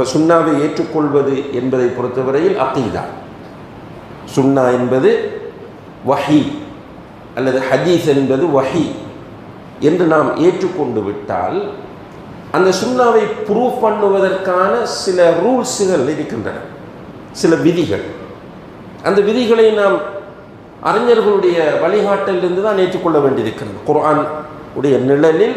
இப்போ சுண்ணாவை ஏற்றுக்கொள்வது என்பதை பொறுத்தவரையில் அகீதா. சுண்ணா என்பது வஹி அல்லது ஹதீஸ் என்பது வஹி என்று நாம் ஏற்றுக்கொண்டு விட்டால் அந்த சுண்ணாவை ப்ரூவ் பண்ணுவதற்கான சில ரூல்ஸுகள் இருக்கின்றன. சில விதிகள். அந்த விதிகளை நாம் அறிஞர்களுடைய வழிகாட்டிலிருந்து தான் ஏற்றுக்கொள்ள வேண்டியிருக்கிறது. குர்ஆன் உடைய நிழலில்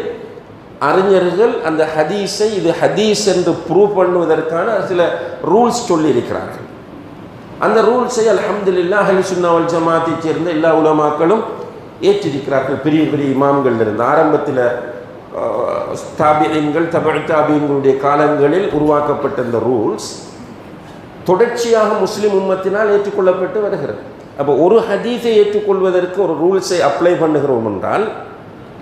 அறிஞர்கள் அந்த ஹதீஸை இது ஹதீஸ் என்று ப்ரூவ் பண்ணுவதற்கான சில ரூல்ஸ் சொல்லியிருக்கிறார்கள். அந்த ரூல்ஸை அல்ஹம்துலில்லா அஹ்லு சுன்னா ஜமாத்தைச் சேர்ந்த எல்லா உலமாக்களும் ஏற்றிருக்கிறார்கள். பெரிய பெரிய இமாம்கள் இருந்து ஆரம்பத்தில் தாபியன்கள் தமிழ் தாபியன்களுடைய காலங்களில் உருவாக்கப்பட்ட இந்த ரூல்ஸ் தொடர்ச்சியாக முஸ்லீம் உம்மத்தினால் ஏற்றுக்கொள்ளப்பட்டு வருகிறது. அப்போ ஒரு ஹதீஸை ஏற்றுக்கொள்வதற்கு ஒரு ரூல்ஸை அப்ளை பண்ணுகிறோம் என்றால்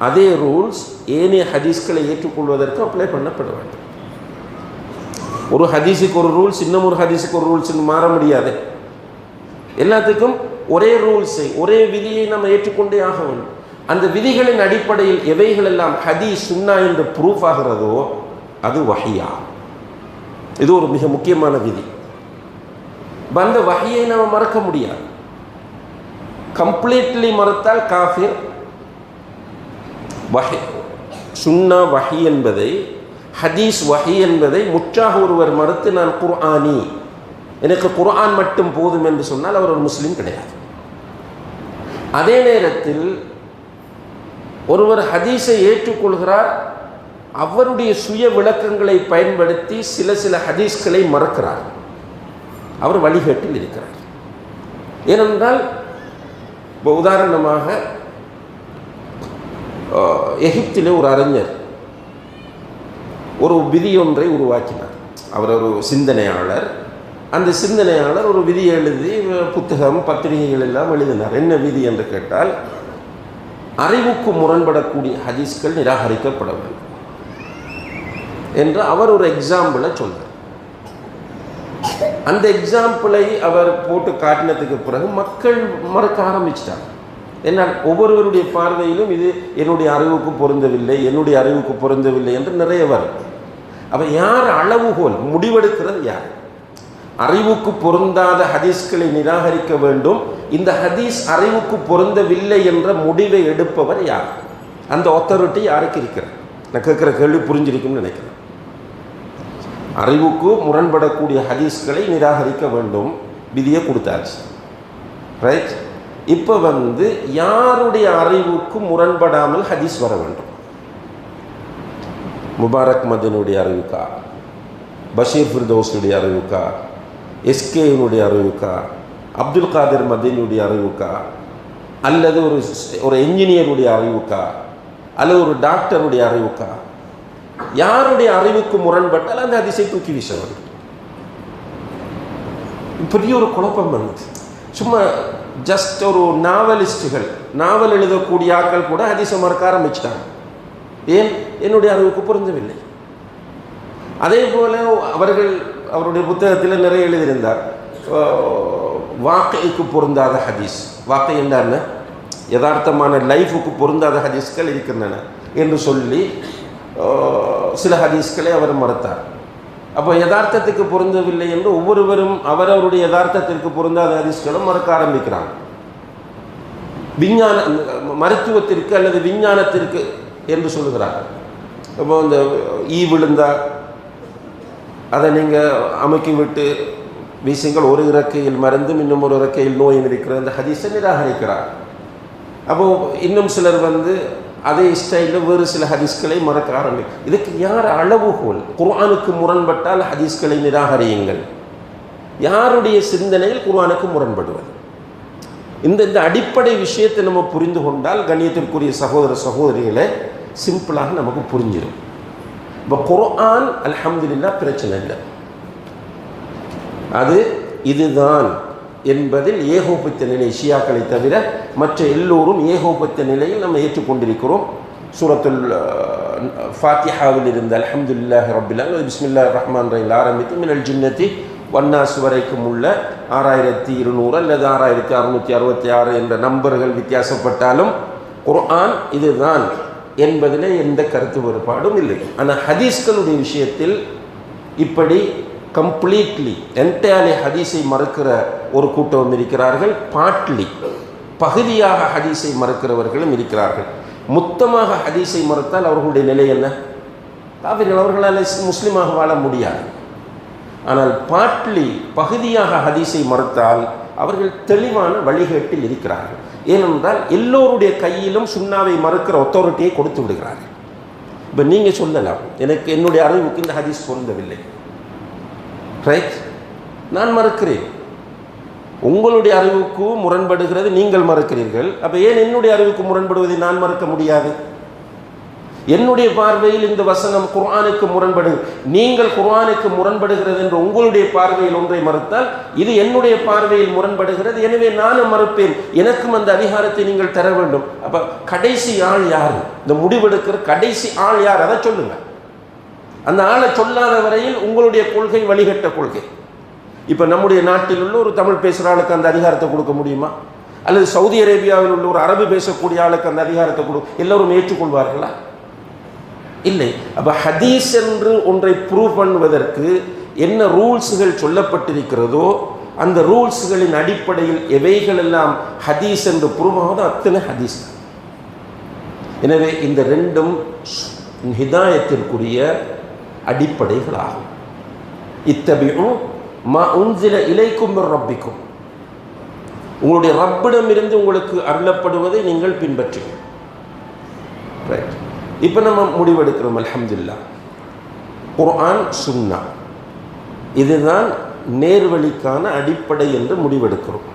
அதே ரூல்ஸ் ஏனைய ஹதீஸ்களை ஏற்றுக்கொள்வதற்கு அப்ளை பண்ணப்பட வேண்டும். ஒரு ஹதீஸுக்கு ஒரு ரூல்ஸ் இன்னும் ஒரு ஹதீஸுக்கு ஒரு ரூல்ஸ் மாற முடியாது. எல்லாத்துக்கும் ஒரே ரூல்ஸை ஒரே விதியை நம்ம ஏற்றுக்கொண்டே ஆக வேண்டும். அந்த விதிகளின் அடிப்படையில் எவைகள் எல்லாம் ஹதீஸ் சுன்னா என்று ப்ரூஃப் ஆகிறதோ அது வகையா இது ஒரு மிக முக்கியமான விதி. அந்த வகையை நம்ம மறக்க முடியாது. கம்ப்ளீட்லி மறுத்தால் காஃபிர் வஹி சுன்னா வஹி என்பதை ஹதீஸ் வஹி என்பதை முற்றாக ஒருவர் மறுத்து நான் குர்ஆனி. எனக்கு குர்ஆன் மட்டும் போதும் என்று சொன்னால் அவர் ஒரு முஸ்லீம் கிடையாது. அதே நேரத்தில் ஒருவர் ஹதீஸை ஏற்றுக்கொள்கிறார் அவருடைய சுய விளக்கங்களை பயன்படுத்தி சில சில ஹதீஸ்களை மறக்கிறார். அவர் வழிகேட்டில் இருக்கிறார். ஏனென்றால் இப்போ உதாரணமாக எகிப்திலே ஒரு அறிஞர். ஒரு விதி ஒன்றை உருவாக்கினார். அவர் ஒரு சிந்தனையாளர். அந்த சிந்தனையாளர் ஒரு விதி எழுதி புத்தகம் பத்திரிகைகள் எல்லாம் எழுதினார். என்ன விதி என்று கேட்டால் அறிவுக்கு முரண்படக்கூடிய ஹதீஸ்கள் நிராகரிக்கப்பட வேண்டும் என்று அவர் ஒரு எக்ஸாம்பிளை சொன்னார். அந்த எக்ஸாம்பிளை அவர் போட்டு காட்டினதுக்கு பிறகு மக்கள் மறக்க ஆரம்பிச்சிட்டாங்க. என்னால் ஒவ்வொருவருடைய பார்வையிலும் இது என்னுடைய அறிவுக்கு பொருந்தவில்லை என்னுடைய அறிவுக்கு பொருந்தவில்லை என்று நிறைய வரும். அப்போ யார் அளவுகோல்? முடிவெடுக்கிறது யார்? அறிவுக்கு பொருந்தாத ஹதீஸ்களை நிராகரிக்க வேண்டும். இந்த ஹதீஸ் அறிவுக்கு பொருந்தவில்லை என்ற முடிவை எடுப்பவர் யார்? அந்த ஒத்தரிட்டி யாருக்கு இருக்கிறார் நான் கேட்குற கேள்வி புரிஞ்சிருக்கும்னு நினைக்கிறேன். அறிவுக்கு முரண்படக்கூடிய ஹதீஸ்களை நிராகரிக்க வேண்டும். விதியை கொடுத்தாச்சு. ரைட் இப்போ வந்து யாருடைய அறிவுக்கு முரண்படாமல் ஹதீஸ் வர வேண்டும். முபாரக் மதனுடைய அறிவுக்கா? பஷீர் ஃபிர்தோஸுடைய அறிவுக்கா? எஸ்கேனுடைய அறிவுக்கா? அப்துல் காதிர் மதீனுடைய அறிவுக்கா? அல்லது ஒரு ஒரு என்ஜினியருடைய அறிவுக்கா? அல்லது ஒரு டாக்டருடைய அறிவுக்கா? யாருடைய அறிவுக்கு முரண்பட்டால் அந்த அதிசை தூக்கி வீச வேண்டும். பெரிய ஒரு குழப்பம் வந்து சும்மா ஜஸ்ட் ஒரு நாவலிஸ்டுகள் நாவல் எழுதக்கூடிய ஆட்கள் கூட ஹதீஸை மறக்க ஆரம்பிச்சிட்டாங்க. ஏன்? என்னுடைய அறிவுக்கு புரிஞ்சவில்லை. அதே போல அவர்கள் அவருடைய புத்தகத்தில் நிறைய எழுதியிருந்தார். வாக்கைக்கு பொருந்தாத ஹதீஸ். வாக்கை என்ன யதார்த்தமான லைஃபுக்கு பொருந்தாத ஹதீஸ்கள் இருக்கின்றன என்று சொல்லி சில ஹதீஸ்களை அவர் மறுத்தார். அப்போ யதார்த்தத்துக்கு பொருந்தவில்லை என்று ஒவ்வொருவரும் அவரவருடைய யதார்த்தத்திற்கு பொருந்தாத ஹதீஸ்களும் மறுக்க ஆரம்பிக்கிறாங்க. விஞ்ஞான மருத்துவத்திற்கு அல்லது விஞ்ஞானத்திற்கு என்று சொல்லுகிறார். இப்போ இந்த ஈ விழுந்தா அதை நீங்கள் அமைக்கி விட்டு வீசுங்கள் ஒரு இறக்கையில் மருந்தும் இன்னும் ஒரு இறக்கையில் நோயும் இருக்கிற அந்த ஹதீஸை நிராகரிக்கிறார். அப்போது இன்னும் சிலர் வந்து அதே ஸ்டைலில் வேறு சில ஹதீஸ்களை மறக்க ஆரம்பி இதுக்கு யார் அளவுகோல்? குர்ஆனுக்கு முரண்பட்டால் ஹதீஸ்களை நிராகரியுங்கள். யாருடைய சிந்தனையில் குர்ஆனுக்கு முரண்படுவது? இந்த இந்த அடிப்படை விஷயத்தை நம்ம புரிந்து கொண்டால் கண்ணியத்திற்குரிய சகோதர சகோதரிகளை சிம்பிளாக நமக்கு புரிஞ்சிடும் இப்போ குர்ஆன் அலமதுல்லா பிரச்சனை இல்லை. அது இதுதான். என்பதில் ஏகோபித்த நிலை ஷியாக்களை தவிர மற்ற எல்லோரும் ஏகோபித்த நிலையில் நம்ம ஏற்றுக்கொண்டிருக்கிறோம். சூரத்துல் ஃபாத்திஹாவில் இருந்த அலமதுல்லாஹ் ரபில்லால் பிஸ்மில்லா ரஹ்மான் ரயில் ஆரம்பித்து மினல் ஜின்னத்தி வன்னாஸ் வரைக்கும் உள்ள ஆறாயிரத்தி இருநூறு அல்லது ஆறாயிரத்தி அறுநூற்றி அறுபத்தி ஆறு என்ற நம்பர்கள் வித்தியாசப்பட்டாலும் குர்ஆன் இதுதான் என்பதில் எந்த கருத்து வேறுபாடும் இல்லை. ஆனால் ஹதீஸ்களுடைய விஷயத்தில் இப்படி கம்ப்ளீட்லி என்டையர்லி ஹதீஸை மறுக்கிற ஒரு கூட்டம் இருக்கிறார்கள். பாட்லி பகுதியாக ஹதீஸை மறுக்கிறவர்களும் இருக்கிறார்கள். மொத்தமாக ஹதீஸை மறுத்தால் அவர்களுடைய நிலை என்ன? அவர்கள் அவர்களால் முஸ்லீமாக வாழ முடியாது. ஆனால் பாட்லி பகுதியாக ஹதீஸை மறுத்தால் அவர்கள் தெளிவான வழிகேட்டில் இருக்கிறார்கள். ஏனென்றால் எல்லோருடைய கையிலும் சுண்ணாவை மறுக்கிற ஒத்தாரிட்டியை கொடுத்து விடுகிறார்கள். இப்போ நீங்கள் சொல்லலாம் எனக்கு என்னுடைய அறிவுக்கு இந்த ஹதீஸ் பொருந்தவில்லை. ரைட் நான் மறுக்கிறேன். உங்களுடைய அறிவுக்கு முரண்படுகிறது நீங்கள் மறுக்கிறீர்கள். அப்போ ஏன் என்னுடைய அறிவுக்கு முரண்படுவதை நான் மறுக்க முடியாது? என்னுடைய பார்வையில் இந்த வசனம் குர்ஆனுக்கு முரண்படு நீங்கள் குர்ஆனுக்கு முரண்படுகிறது என்று உங்களுடைய பார்வையில் ஒன்றை மறுத்தால் இது என்னுடைய பார்வையில் முரண்படுகிறது. எனவே நானும் மறுப்பேன். எனக்கும் அந்த அதிகாரத்தை நீங்கள் தர வேண்டும். அப்போ கடைசி ஆள் யார்? இந்த முடிவெடுக்கிற கடைசி ஆள் யார்? அதை சொல்லுங்கள் அந்த ஆளை சொல்லாத வரையில் உங்களுடைய கொள்கை வழிகட்ட கொள்கை. இப்போ நம்முடைய நாட்டில் உள்ள ஒரு தமிழ் பேசுகிற ஆளுக்கு அந்த அதிகாரத்தை கொடுக்க முடியுமா? அல்லது சவுதி அரேபியாவில் உள்ள ஒரு அரபு பேசக்கூடிய ஆளுக்கு அந்த அதிகாரத்தை கொடு எல்லோரும் ஏற்றுக்கொள்வார்களா? இல்லை. அப்போ ஹதீஸ் என்று ஒன்றை ப்ரூவ் பண்ணுவதற்கு என்ன ரூல்ஸுகள் சொல்லப்பட்டிருக்கிறதோ அந்த ரூல்ஸுகளின் அடிப்படையில் எவைகள் எல்லாம் ஹதீஸ் என்று ப்ரூவ் அத்தனை ஹதீஸ் எனவே இந்த ரெண்டும் ஹிதாயத்திற்குரிய அடிப்படைகளாகும். இத்தபியும் மா உன்சில இலைக்கும் ரப்பிக்கும். உங்களுடைய ரப்பிடம் இருந்து உங்களுக்கு அருளப்படுவதை நீங்கள் பின்பற்றுங்கள். ரைட் இப்போ நம்ம முடிவெடுக்கிறோம் அலமதுல்லா குர்ஆன் சுன்னா. இதுதான் நேர்வழிக்கான அடிப்படை என்று முடிவெடுக்கிறோம்.